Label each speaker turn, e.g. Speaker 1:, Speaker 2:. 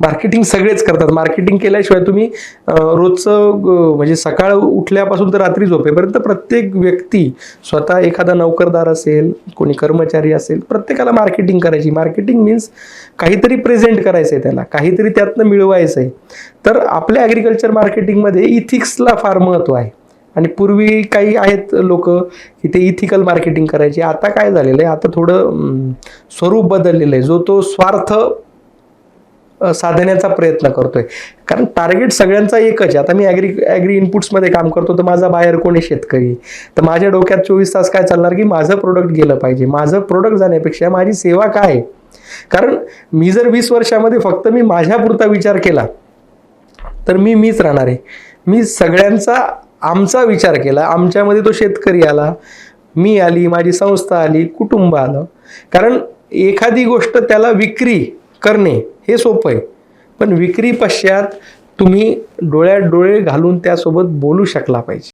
Speaker 1: Marketing सगळेच करतात. Marketing केल्याशिवाय तुम्ही रोजचं म्हणजे सकाळ उठल्यापासून तर रात्री झोपेपर्यंत प्रत्येक व्यक्ती स्वतः एखादा नोकरदार असेल कोणी कर्मचारी असेल प्रत्येकाला मार्केटिंग करायची. मार्केटिंग मीन्स काहीतरी प्रेझेंट करायचं आहे त्याला. काहीतरी त्यातनं मिळवायचं आहे तर आपल्या ॲग्रिकल्चर मार्केटिंगमध्ये इथिक्सला फार महत्त्व आहे. आणि पूर्वी काही आहेत लोक की ते इथिकल मार्केटिंग करायचे. आता काय झालेलं आहे? आता थोडं स्वरूप बदललेलं आहे. जो तो स्वार्थ साधण्याचा प्रयत्न करतोय. कारण टार्गेट सगळ्यांचा एकच आहे. आता मी ॲग्री ॲग्री इनपुट्समध्ये काम करतो तर माझा बाहेर कोणी शेतकरी. तर माझ्या डोक्यात चोवीस तास काय चालणार? की माझं प्रोडक्ट गेलं पाहिजे. माझं प्रोडक्ट जाण्यापेक्षा माझी सेवा काय आहे? कारण मी जर वीस वर्षामध्ये फक्त मी माझ्यापुरता विचार केला तर मी मीच राहणार आहे. मी सगळ्यांचा आमचा विचार केला. आमच्यामध्ये तो शेतकरी आला मी आली माझी संस्था आली कुटुंब आलं. कारण एखादी गोष्ट त्याला विक्री करणे हे सोपं आहे. पण विक्री पश्चात तुम्ही डोळ्यात डोळे घालून त्यासोबत बोलू शकला पाहिजे.